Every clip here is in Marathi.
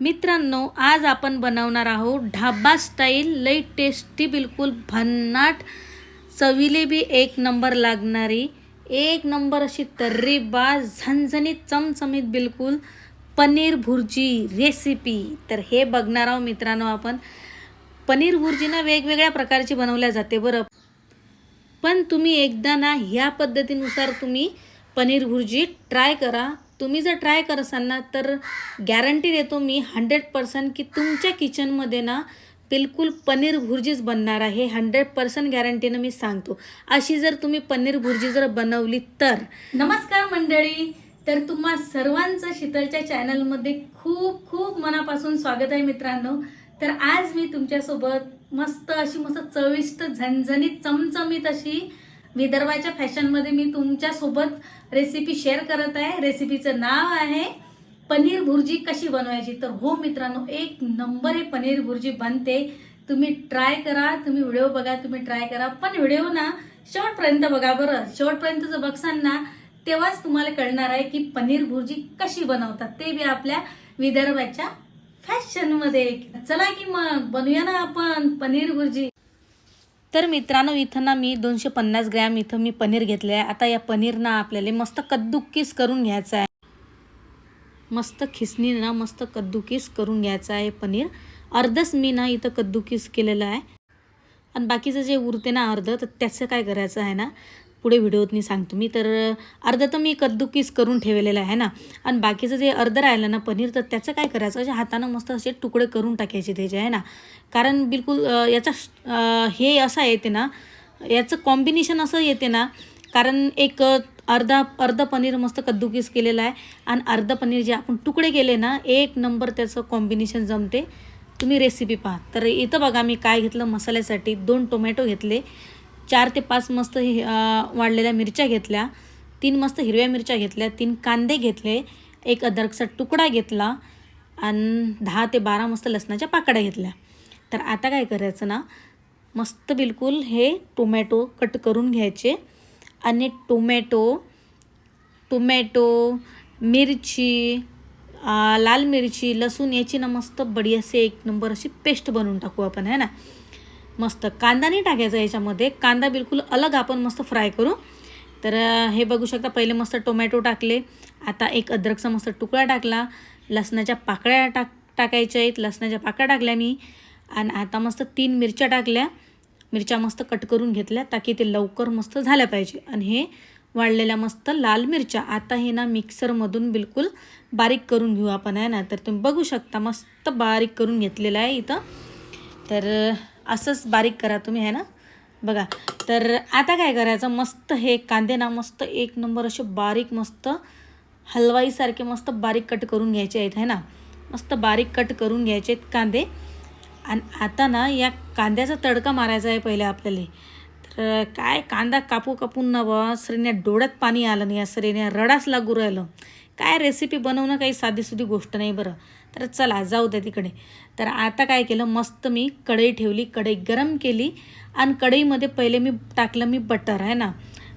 मित्रांनो आज आपण बनवणार आहोत ढाबा स्टाईल लई टेस्टी बिलकुल भन्नाट चवीले बी एक नंबर लागणारी एक नंबर अशी तर्रीबाज झणझणीत चमचमीत बिलकुल पनीर भुर्जी रेसिपी तर हे बघणार आहोत मित्रांनो आपण. पनीर भुर्जी ना वेगवेगळ्या प्रकारची बनवल्या जाते बरं. पण तुम्ही एकदा ना ह्या पद्धतीनुसार तुम्ही पनीर भुर्जी ट्राय करा. तुम्ही जर ट्राय करसाल ना तर गॅरंटी देतो मी हंड्रेड पर्सेंट की तुमच्या किचनमध्ये ना बिलकुल पनीर भुर्जीच बनणार आहे. हंड्रेड पर्सेंट गॅरंटीनं मी सांगतो. अशी जर तुम्ही पनीर भुर्जी जर बनवली तर. नमस्कार मंडळी. तर तुम्हा सर्वांचं शीतलच्या चॅनलमध्ये खूप खूप मनापासून स्वागत आहे मित्रांनो. तर आज मी तुमच्यासोबत मस्त अशी मस्त चविष्ट झणझणीत चमचमीत अशी विदर्भाच्या फॅशनमध्ये मी तुमच्यासोबत रेसिपी शेअर करत आहे. रेसिपीचं नाव आहे पनीर भुर्जी कशी बनवायची? तर हो मित्रांनो एक नंबर हे पनीर भुर्जी बनते. तुम्ही ट्राय करा तुम्ही व्हिडिओ बघा तुम्ही ट्राय करा. पण व्हिडिओ ना शेवटपर्यंत बघा बरं. शेवटपर्यंत जर बघसाल ना तेव्हाच तुम्हाला कळणार आहे की पनीर भुर्जी कशी बनवतात. ते बी आपल्या विदर्भाच्या फॅशनमध्ये. चला की मग बनवूया ना आपण पनीर भुर्जी. तर मित्रांनो इथं ना मी दोनशे पन्नास ग्रॅम इथं मी पनीर घेतले आहे आता या पनीर ना आपल्याला मस्त कद्दुकीस करून घ्यायचं आहे. मस्त खिसणी ना मस्त कद्दुकीस करून घ्यायचं आहे पनीर. अर्धच मी ना इथं कद्दुकीस केलेलं आहे. आणि बाकीचं जे उरते ना अर्ध तर त्याचं काय करायचं आहे ना? पुढे व्हिडिओत मी सांगतो मी. तर अर्धं तर मी कद्दुकीस करून ठेवलेलं आहे ना. आणि बाकीचं जे अर्धं राहिलं ना पनीर तर त्याचं काय करायचं? अशा हातानं मस्त असे तुकडे करून टाकायचे त्याचे आहे ना. कारण बिलकुल याचा हे असं येते ना याचं कॉम्बिनेशन असं येते ना. कारण एक अर्धा अर्धं पनीर मस्त कद्दुकीस केलेलं आहे. आणि अर्धं पनीर जे आपण तुकडे केले ना एक नंबर त्याचं कॉम्बिनेशन जमते. तुम्ही रेसिपी पहा. तर इथं बघा मी काय घेतलं मसाल्यासाठी. दोन टोमॅटो घेतले. चार ते पाच मस्त हि- वाढलेल्या मिरच्या घेतल्या. तीन मस्त हिरव्या मिरच्या घेतल्या तीन कांदे घेतले एक अदरकचा तुकडा घेतला आणि दहा ते बारा मस्त लसणाच्या पाकड्या घेतल्या. तर आता काय करायचं ना मस्त बिलकुल हे टोमॅटो कट करून घ्यायचे आणि टोमॅटो टोमॅटो मिरची लाल मिरची लसूण याची ना मस्त बढियासे एक नंबर अशी पेस्ट बनवून टाकू आपण है ना? मस्त कांदा नाही टाकायचा याच्यामध्ये. कांदा बिलकुल अलग आपण मस्त फ्राय करू. तर हे बघू शकता पहिले मस्त टोमॅटो टाकले. आता एक अद्रकचा मस्त तुकडा टाकला. लसणाच्या पाकळ्या टाक टाकायच्या आहेत. लसणाच्या पाकळ्या टाकल्या मी. आणि आता मस्त तीन मिरच्या टाकल्या. मिरच्या मस्त कट करून घेतल्या ताकी ते लवकर मस्त झाल्या पाहिजे. आणि हे वाळलेल्या मस्त लाल मिरच्या. आता हे ना मिक्सरमधून बिलकुल बारीक करून घेऊ आपण आहे ना? तर तुम्ही बघू शकता मस्त बारीक करून घेतलेलं आहे इथं. तर असंच बारीक करा तुम्ही आहे ना? बघा तर आता काय करायचं? मस्त हे कांदे ना मस्त एक नंबर असे बारीक मस्त हलवाईसारखे मस्त बारीक कट करून घ्यायचे आहेत है ना? मस्त बारीक कट करून घ्यायचे आहेत कांदे. आणि आता ना या कांद्याचा तडका मारायचा आहे पहिले आपल्याला. तर काय कांदा कापू कापून ना बा सरीने डोळ्यात पाणी आलं नाही या सरीने रडास लागू राहिलं. काय रेसिपी बनवणं काही साधीसुधी गोष्ट नाही बरं. तर चला जाऊ द्या तिकडे. तर आता काय केलं मस्त मी कढई ठेवली कढई गरम केली आणि कढईमध्ये पहिले मी टाकलं मी बटर आहे ना?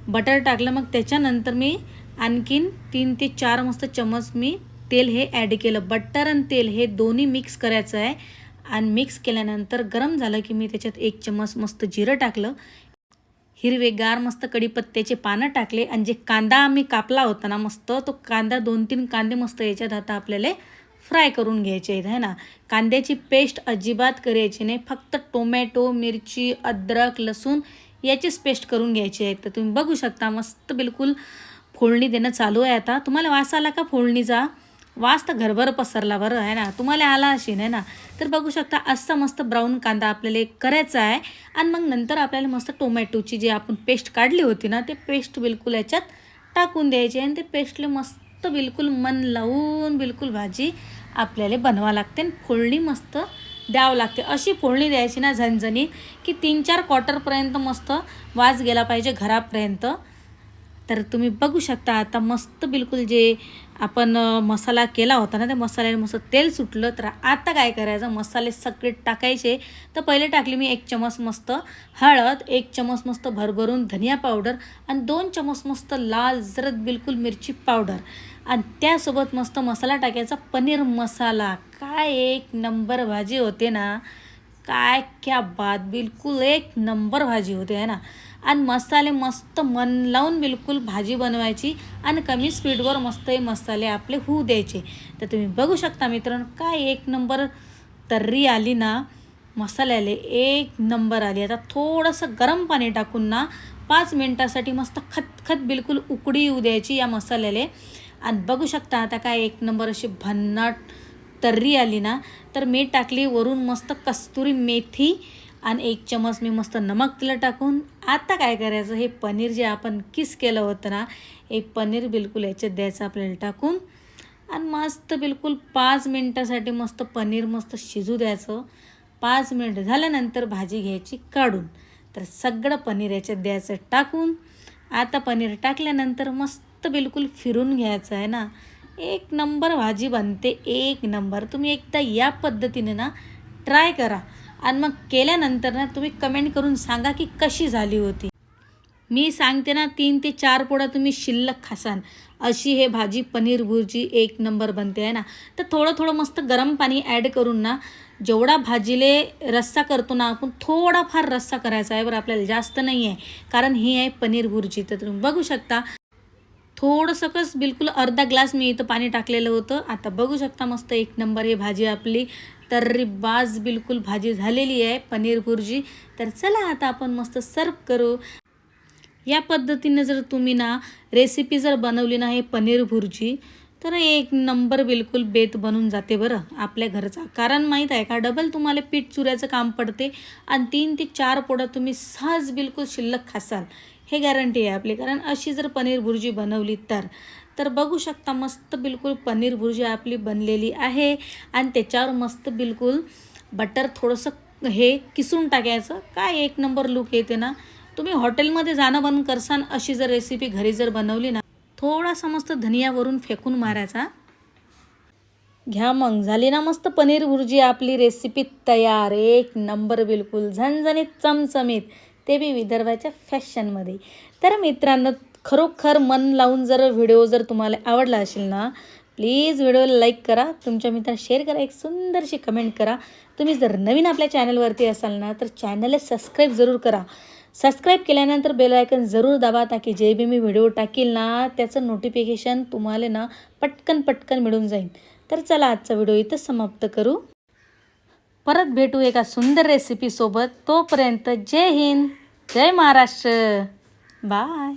बटर टाकलं मग त्याच्यानंतर मी आणखीन तीन ते चार मस्त चमच मी तेल हे ॲड केलं. बटर आणि तेल हे दोन्ही मिक्स करायचं आहे. आणि मिक्स केल्यानंतर गरम झालं की मी त्याच्यात एक चमच मस्त जिरं टाकलं. हिरवेगार मस्त कढीपत्त्याचे पानं टाकले आणि जे कांदा आम्ही कापला होता ना मस्त तो कांदा दोन तीन कांदे मस्त याच्यात आता आपल्याला फ्राय करून घ्यायचे आहेत है ना? कांद्याची पेस्ट अजिबात करायची नाही फक्त टोमॅटो मिरची अद्रक लसूण याचीच पेस्ट करून घ्यायची आहे तर तुम्ही बघू शकता मस्त बिलकुल फोडणी देणं चालू आहे आता. तुम्हाला वास आला का फोडणीचा? वास तर घरभर पसरला बरं आहे ना? तुम्हाला आला असेल आहे ना? तर बघू शकता असा मस्त ब्राऊन कांदा आपल्याला एक करायचा आहे. आणि मग नंतर आपल्याला मस्त टोमॅटोची जी आपण पेस्ट काढली होती ना ते पेस्ट बिलकुल याच्यात टाकून द्यायची आणि ते पेस्टले मस्त बिलकुल मन लावून बिलकुल भाजी आपल्याला बनवा लागते आणि फोडणी मस्त द्यावं लागते. अशी फोडणी द्यायची ना झणझणीत की तीन चार क्वार्टरपर्यंत मस्त वास गेला पाहिजे घरापर्यंत. तर तुम्ही बघू शकता आता मस्त बिलकुल जे आपण मसाला केला होता ना त्या मसाल्याने मस्त तेल सुटलं. तर आता काय करायचं मसाले सगळे टाकायचे. तर पहिले टाकली मी एक चमच मस्त हळद एक चमच मस्त भरभरून धनिया पावडर आणि दोन चमच मस्त लाल जरद बिलकुल मिरची पावडर. आणि त्यासोबत मस्त मसाला टाकायचा पनीर मसाला. काय एक नंबर भाजी होते ना. काय क्या बात बिलकुल एक नंबर भाजी होते आहे ना. आणि मसाले मस्त मन लावून बिलकुल भाजी बनवायची आणि कमी स्पीडवर मस्त हे मसाले आपले होऊ द्यायचे. तर तुम्ही बघू शकता मित्रांनो काय एक नंबर तर्री आली ना मसाल्याले एक नंबर आली. आता थोडंसं गरम पाणी टाकून ना पाच मिनटासाठी मस्त खतखत बिलकुल उकडी येऊ द्यायची या मसाल्याले. आणि बघू शकता आता काय एक नंबर अशी भन्नाट तर्री आली ना तर मी टाकली वरून मस्त कस्तुरी मेथी आणि एक चमच मी मस्त नमक तिला टाकून आता काय करायचं? हे पनीर जे आपण किस केलं होतं ना हे पनीर बिलकुल याच्यात द्यायचं आपल्याला टाकून. आणि मस्त बिलकुल पाच मिनटासाठी मस्त पनीर मस्त शिजू द्यायचं. पाच मिनट झाल्यानंतर भाजी घ्यायची काढून. तर सगळं पनीर याच्यात द्यायचं टाकून. आता पनीर टाकल्यानंतर मस्त बिलकुल फिरून घ्यायचं आहे ना. एक नंबर भाजी बनते एक नंबर. तुम्ही एकदा या पद्धतीने ना ट्राय करा. आणि मग केल्यानंतर ना तुम्ही कमेंट करून सांगा की कशी झाली होती. मी सांगते ना तीन ते चार पोळ्या तुम्ही शिल्लक खासान. अशी हे भाजी पनीर भुर्जी एक नंबर बनते आहे ना? तर थोडं थोडं मस्त गरम पाणी ॲड करून ना जेवढा भाजीले रस्सा करतो ना आपण थोडाफार रस्सा करायचा आहे बरं आपल्याला जास्त नाही आहे कारण ही आहे पनीर भुर्जी तर तुम्ही बघू शकता. थोडंसंच बिलकुल अर्धा ग्लास मी इथं पाणी टाकलेलं होतं. आता बघू शकता मस्त एक नंबर ही भाजी आपली तर्री बाज बिलकुल भाजी झालेली आहे पनीर भुर्जी. तर चला आता आपण मस्त सर्व करू. या पद्धतीने जर तुम्ही ना रेसिपी जर बनवली ना हे पनीर भुर्जी तर एक नंबर बिलकुल बेत बनून जाते बरं आपल्या घरचा. कारण माहीत आहे का डबल तुम्हाला पीठ चुऱ्याचं काम पडते आणि तीन ते चार पोडा तुम्ही सहज बिलकुल शिल्लक खासाल. हे गॅरंटी आहे आपली. कारण अशी जर पनीर भुर्जी बनवली तर. तर बघू शकता मस्त बिलकुल पनीर भुर्जी आपली बनलेली आहे. आणि त्याच्यावर मस्त बिलकुल बटर थोडंसं हे किसून टाकायचं. काय एक नंबर लुक येते ना. तुम्ही हॉटेलमध्ये जाणं बंद करसान अशी जर रेसिपी घरी जर बनवली ना थोडासा मस्त धनियावरून फेकून मारायचा. घ्या मग. झाली ना मस्त पनीर भुर्जी आपली रेसिपी तयार. एक नंबर बिलकुल झणझणीत चमचमीत. ते बी विदर्भाच्या फॅशनमध्ये तर मित्रांनो खरोखर मन लावून जर व्हिडिओ जर तुम्हाला आवडला असेल ना प्लीज व्हिडिओला लाईक करा तुमच्या मित्रात शेअर करा एक सुंदरशी कमेंट करा. तुम्ही जर नवीन आपल्या चॅनलवरती असाल ना तर चॅनलला सबस्क्राईब जरूर करा. सबस्क्राईब केल्यानंतर बेल आयकन जरूर दाबा ताकी जे बी मी व्हिडिओ टाकील ना त्याचं नोटिफिकेशन तुम्हाला ना पटकन पटकन मिळून जाईल. तर चला आजचा व्हिडिओ इथं समाप्त करू. परत भेटू एका सुंदर रेसिपीसोबत तोपर्यंत जय हिंद जय महाराष्ट्र. बाय